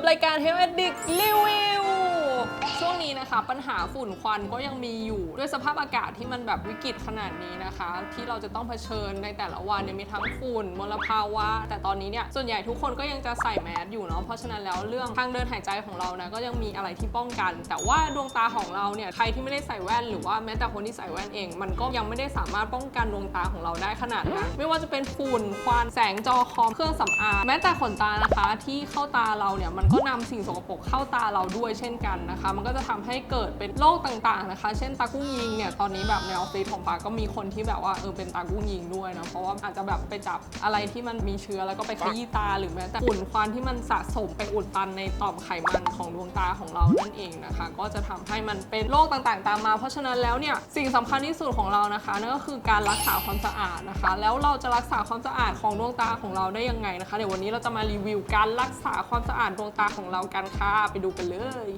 กับรายการ Health Addict Review ช่วง นี้นะคะ ปัญหาฝุ่นควันก็ยังมีอยู่ ด้วยสภาพอากาศที่มันแบบวิกฤตขนาดนี้นะคะ ที่เราจะต้องเผชิญในแต่ละวันเนี่ยมีทั้งฝุ่นมลภาวะ แต่ตอนนี้เนี่ยส่วนใหญ่ทุกคนก็ยังจะใส่แมสอยู่เนาะเพราะฉะนั้นแล้วเรื่องทางเดินหายใจของเรานะก็ยังมีอะไรที่ป้องกัน แต่ว่าดวงตาของเราเนี่ยใครที่ไม่ได้ใส่แว่น หรือว่าแม้แต่คนที่ใส่แว่นเอง มันก็ยังไม่ได้สามารถป้องกันดวงตาของเราได้ขนาดนั้นไม่ว่าจะเป็นฝุ่นควันแสงจอคอมเครื่องสำอางแม้แต่ขนตานะคะ ที่เข้าตาเราเนี่ยมันก็นำสิ่งสกปรกเข้าตาเราด้วยเช่นกันนะคะ มันก็จะทำให้เกิดเป็นโรคต่างๆนะคะ เช่นตากุ้งยิงเนี่ยตอนนี้แบบในออฟฟิศของปาก็มีคนที่แบบว่าเออเป็นตากุ้งยิงด้วยนะเพราะว่าอาจจะแบบไปจับอะไรที่มันมีเชื้อแล้วก็ไปขยี้ตาหรือแม้แต่ฝุ่นควันที่มันสะสมไปอุดตันในต่อมไขมันของดวงตาของเรานั่นเองนะคะ ก็จะทำให้มันเป็นโรคต่างๆ ตามมา เพราะฉะนั้นแล้วเนี่ยสิ่งสำคัญที่สุดของเรานะคะนั่นก็คือการรักษาความสะอาดนะคะ แล้วเราจะรักษาความสะอาดของดวงตาของเราได้ยังไงนะคะเดี๋ยววันนี้เราจะมารีวิวการรักษาความสะอาดดวงตาของเรากันค่ะไปดูกันเลย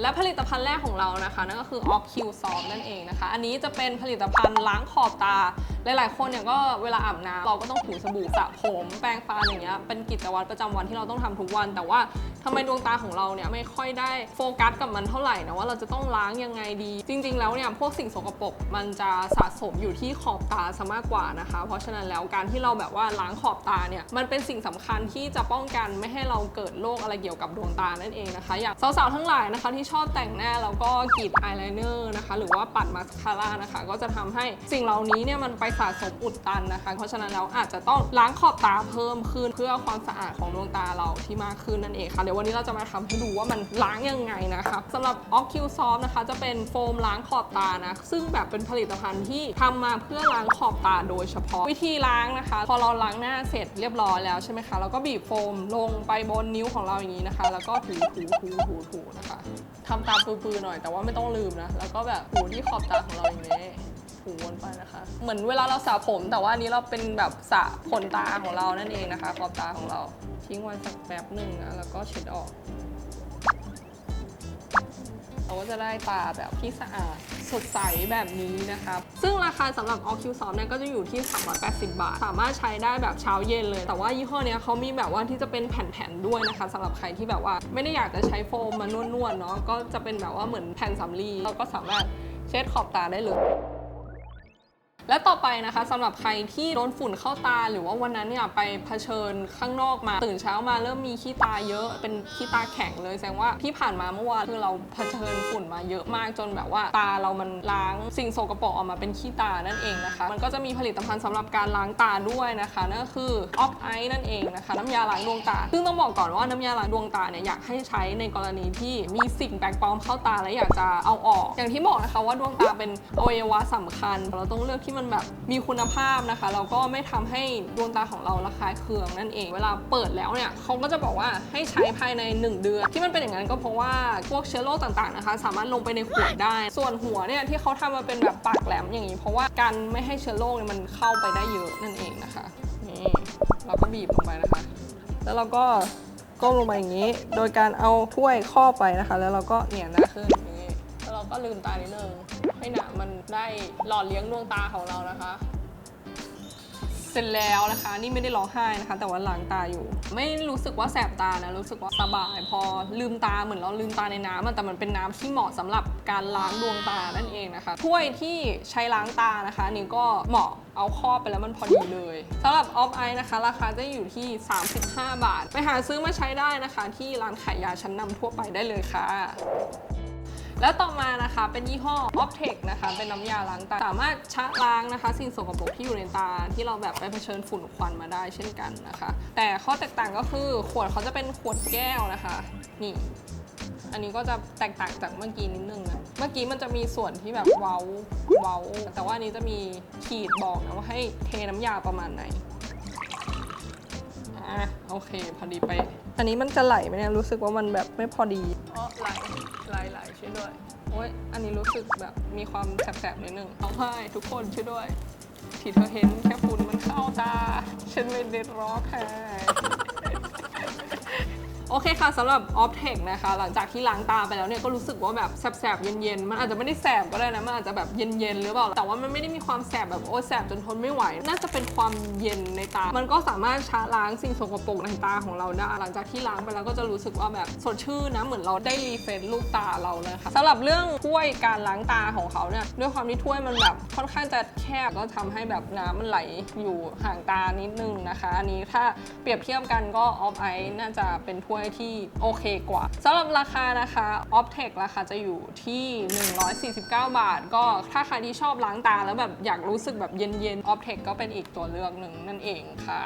และผลิตภัณฑ์แรกของเรานะคะนั่นก็คือ o c u s o f t นั่นเองนะคะ อันนี้จะเป็นผลิตภัณฑ์ล้างขอบตา หลายๆ คนเนี่ยก็เวลาอาบน้ำเราก็ต้องถูสบู่สระผมแปรงฟันอย่างเงี้ยเป็นกิจวัตรประจำวันที่เราต้องทำทุกวัน แต่ว่าทำไมดวงตาของเราเนี่ยไม่ค่อยได้โฟกัสกับมันเท่าไหร่นะว่าเราจะต้องล้างยังไงดี จริง ๆ แล้วเนี่ยพวกสิ่งสกปรกมันจะสะสมอยู่ที่ขอบตาซะมากกว่านะคะ เพราะฉะนั้นแล้วการที่เราแบบว่าล้างขอบตาเนี่ยมันเป็นสิ่งสำคัญที่จะป้องกันไม่ให้เราเกิดโรคอะไรเกี่ยวกับดวงตานั่นเองนะคะ อย่างสาวๆทั้งหลายนะคะที่ชอบแต่งหน้าแล้วก็กรีดอายไลเนอร์นะคะ หรือว่าปัดมาสคาร่านะคะ ก็จะทำให้สิ่งเหล่านี้เนี่ยมันไปสะสมอุดตันนะคะ เพราะฉะนั้นแล้วอาจจะต้องล้างขอบตาเพิ่มขึ้นเพื่อความสะอาดของดวงตาเราที่มากขึ้นนั่นเองค่ะเดี๋ยววันนี้เราจะมาทำให้ดูว่ามันล้างยังไงนะคะสำหรับ o c u s o f t นะคะ จะเป็นโฟมล้างขอบตานะซึ่งแบบเป็นผลิตภัณฑ์ที่ทำมาเพื่อล้างขอบตาโดยเฉพาะวิธีล้างนะคะ พอเราล้างหน้าเสร็จเรียบร้อยแล้วใช่ไหมคะแล้วก็บีบโฟมลงไปบนนิ้วของเราอย่างนี้นะคะ แล้วก็ถูถูถูถูถูนะคะทำตาปือๆหน่อยแต่ว่าไม่ต้องลืมนะ แล้วก็แบบถูที่ขอบตาของเราอย่างนี้ถูวนไปนะคะ เหมือนเวลาเราสระผมแต่ว่าอันนี้เราเป็นแบบสระขนตาของเรานั่นเองนะคะ ขอบตาของเราทิ้งไว้สักแป๊บหนึ่งนะแล้วก็เช็ดออก เราก็จะได้ตาแบบที่สะอาดสดใสแบบนี้นะครับ ซึ่งราคาสำหรับ o c u s o f t เนี่ยก็จะอยู่ที่ 380 บาท สามารถใช้ได้แบบเช้าเย็นเลย แต่ว่ายี่ห้อเนี้ยเขามีแบบว่าที่จะเป็นแผ่นๆด้วยนะคะสำหรับใครที่แบบว่าไม่ได้อยากจะใช้โฟมมานวดๆเนาะก็จะเป็นแบบว่าเหมือนแผ่นสำลีเราก็สามารถเช็ดขอบตาได้เลย และต่อไปนะคะสำหรับใครที่โดนฝุ่นเข้าตา หรือว่าวันนั้นเนี่ยไปเผชิญข้างนอกมาตื่นเช้ามาเริ่มมีขี้ตาเยอะ เป็นขี้ตาแข็งเลยแสดงว่าที่ผ่านมาเมื่อวานคือเราเผชิญฝุ่นมาเยอะมากจนแบบว่าตาเรามันล้างสิ่งโสกปรกออกมาเป็นขี้ตานั่นเองนะคะ มันก็จะมีผลิตภัณฑ์สำหรับการล้างตาด้วยนะคะนั่นก็คือออกไอนั่นเองนะคะ น้ำยาล้างดวงตา ซึ่งต้องบอกก่อนว่าน้ำยาล้างดวงตาเนี่ยอยากให้ใช้ในกรณีที่มีสิ่งแปลกปลอมเข้าตาและอยากจะเอาออก อย่างที่บอกนะคะว่าดวงตาเป็นอวัยวะสำคัญเราต้องเลือกที่มันแบบมีคุณภาพนะคะแล้วก็ไม่ทำให้ดวงตาของเราระคายเคืองนั่นเอง เวลาเปิดแล้วเนี่ยเขาก็จะบอกว่าให้ใช้ภายใน 1 เดือน ที่มันเป็นอย่างนั้นก็เพราะว่าพวกเชื้อโรคต่างๆนะคะ สามารถลงไปในขวดได้ ส่วนหัวเนี่ยที่เขาทำมาเป็นแบบปากแหลมอย่างนี้ เพราะว่าการไม่ให้เชื้อโรคเนี่ยมันเข้าไปได้เยอะนั่นเองนะคะนี่เราก็บีบลงไปนะคะ แล้วเราก็ก้มลงไปอย่างนี้ โดยการเอาถ้วยครอบไปนะคะ แล้วเราก็เหนี่ยหน้าขึ้น ก็ลืมตานิดนึงให้หนามันได้หล่อเลี้ยงดวงตาของเรานะคะ เสร็จแล้วนะคะ นี่ไม่ได้ร้องไห้นะคะ แต่ว่าล้างตาอยู่ ไม่รู้สึกว่าแสบตานะรู้สึกว่าสบาย พอลืมตาเหมือนเราลืมตาในน้ำอะแต่มันเป็นน้ำที่เหมาะสำหรับการล้างดวงตานั่นเองนะคะถ้วยที่ใช้ล้างตานะคะนนี่ก็เหมาะเอาครอบไปแล้วมันพอดีเลยสำหรับออฟไอนะคะ ราคาจะอยู่ที่ 35 บาท ไปหาซื้อมาใช้ได้นะคะ ที่ร้านขายยาชั้นนำทั่วไปได้เลยค่ะ แล้วต่อมานะคะเป็นยี่ห้อ Optech นะคะ เป็นน้ำยาล้างตา สามารถชะล้างนะคะ สิ่งสกปรกที่อยู่ในตา ที่เราแบบไปเผชิญฝุ่นควันมาได้เช่นกันนะคะ แต่ข้อแตกต่างก็คือขวดเขาจะเป็นขวดแก้วนะคะ นี่อันนี้ก็จะแตกต่างจากเมื่อกี้นิดนึงนะ เมื่อกี้มันจะมีส่วนที่แบบเว้า เว้า แต่ว่าอันนี้จะมีขีดบอกนะว่าให้เทน้ำยาประมาณไหน อะโอเค พอดีไป อันนี้มันจะไหลไหมเนี่ย รู้สึกว่ามันแบบไม่พอดีอ๋อไหล หลายๆช่วยด้วยโอ้ยอันนี้รู้สึกแบบมีความแสบๆนิดนึงเอาให้ทุกคนช่วยด้วย ที่เธอเห็นแค่ฝุ่นมันเข้าตา ฉันไม่ได้ร้องค่ โอเคค่ะสำหรับ Optech นะคะ หลังจากที่ล้างตาไปแล้วเนี่ยก็รู้สึกว่าแบบแสบๆ เย็นๆ มันอาจจะไม่ได้แสบก็ได้นะ มันอาจจะแบบเย็นๆ หรือเปล่า แต่ว่ามันไม่ได้มีความแสบแบบโอ้แสบจนทนไม่ไหว น่าจะเป็นความเย็นในตา มันก็สามารถชะล้างสิ่งสกปรกในตาของเราได้ หลังจากที่ล้างไปแล้วก็จะรู้สึกว่าแบบสดชื่นนะ เหมือนเราได้รีเฟรชลูกตาเราเลยค่ะสำหรับเรื่องถ้วยการล้างตาของเขาเนี่ยด้วยความที่ถ้วยมันแบบค่อนข้างจะแคบก็ทำให้แบบน้ำมันไหลอยู่ห่างตานิดนึงนะคะ อันนี้ถ้าเปรียบเทียบกันก็ออฟไอน่าจะเป็นถ้วยที่โอเคกว่าสำหรับราคานะคะออฟเทคราคาจะอยู่ที่ 149 บาท ก็ถ้าใครที่ชอบล้างตาแล้วแบบอยากรู้สึกแบบเย็นๆออฟเทคก็เป็นอีกตัวเลือกหนึ่งนั่นเองค่ะ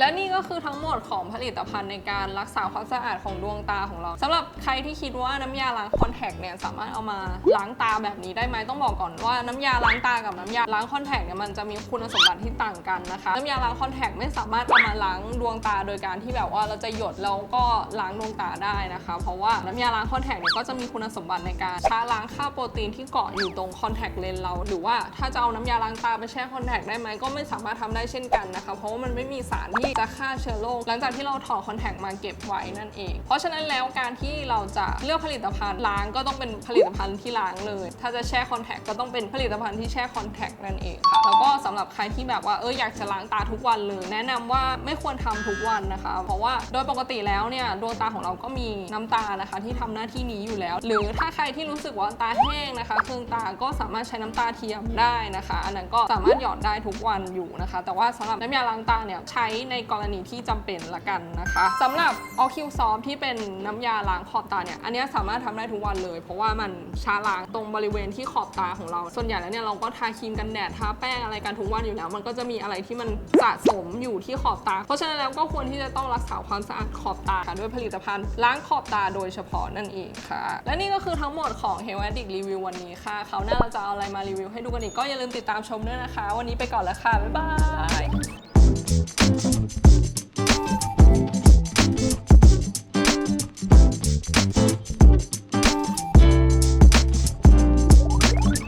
และนี่ก็คือทั้งหมดของผลิตภัณฑ์ในการรักษาความสะอาดของดวงตาของเราสำหรับใครที่คิดว่าน้ำยาล้างคอนแทคเนี่ยสามารถเอามาล้างตาแบบนี้ได้ไหมต้องบอกก่อนว่าน้ำยาล้างตากับน้ำยาล้างคอนแทคเนี่ยมันจะมีคุณสมบัติที่ต่างกันนะคะน้ำยาล้างคอนแทคไม่สามารถเอามาล้างดวงตาโดยการที่แบบว่าเราจะหยดแล้วก็ล้างดวงตาได้นะคะ เพราะว่าน้ำยาล้างคอนแทคเนี่ยก็จะมีคุณสมบัติในการช้าล้างค่าโปรตีนที่เกาะอยู่ตรงคอนแทคเลนส์เรา หรือว่าถ้าจะเอาน้ำยาล้างตาไปแช่คอนแทคได้ไหมก็ไม่สามารถทำได้เช่นกันนะคะเพราะว่ามันไม่มีสารที่จะฆ่าเชื้อโรคหลังจากที่เราถอดคอนแทคมาเก็บไว้นั่นเอง เพราะฉะนั้นแล้วการที่เราจะเลือกผลิตภัณฑ์ล้างก็ต้องเป็นผลิตภัณฑ์ที่ล้างเลย ถ้าจะแช่คอนแทคก็ต้องเป็นผลิตภัณฑ์ที่แช่คอนแทคนั่นเองค่ะแล้วก็สำหรับใครที่แบบว่าเอออยากจะล้างตาทุกวันเลยแนะนำว่าไม่ควรทำทุกวันนะคะ เพราะว่าโดยปกติแล้วเนี่ยดวงตาของเราก็มีน้ำตานะคะ ที่ทำหน้าที่นี้อยู่แล้ว หรือถ้าใครที่รู้สึกว่าตาแห้งนะคะเครื่องตาก็สามารถใช้น้ำตาเทียมได้นะคะ อันนั้นก็สามารถหยอดได้ทุกวันอยู่นะคะ แต่ว่าสำหรับน้ำยาล้างตาเนี่ยใช้ในในกรณีที่จำเป็นละกันนะคะสำหรับ o c u s o f t ที่เป็นน้ำยาล้างขอบตาเนี่ยอันนี้สามารถทำได้ทุกวันเลย เพราะว่ามันชาล้างตรงบริเวณที่ขอบตาของเรา ส่วนใหญ่แล้วเนี่ยเราก็ทาครีมกันแดดทาแป้งอะไรกันทุกวันอยู่แล้ว มันก็จะมีอะไรที่มันสะสมอยู่ที่ขอบตา เพราะฉะนั้นแล้วก็ควรที่จะต้องรักษาความสะอาดขอบตาค่ะด้วยผลิตภัณฑ์ ล้างขอบตาโดยเฉพาะนั่นเองค่ะ และนี่ก็คือทั้งหมดของ h e l a d i c Review วันนี้ค่ะเขาวหน้าเราจะเอาอะไรมารีวิวให้ดูกันอีกก็อย่าลืมติดตามชมด้วยนะคะ วันนี้ไปก่อนแล้วค่ะ บ๊ายบาย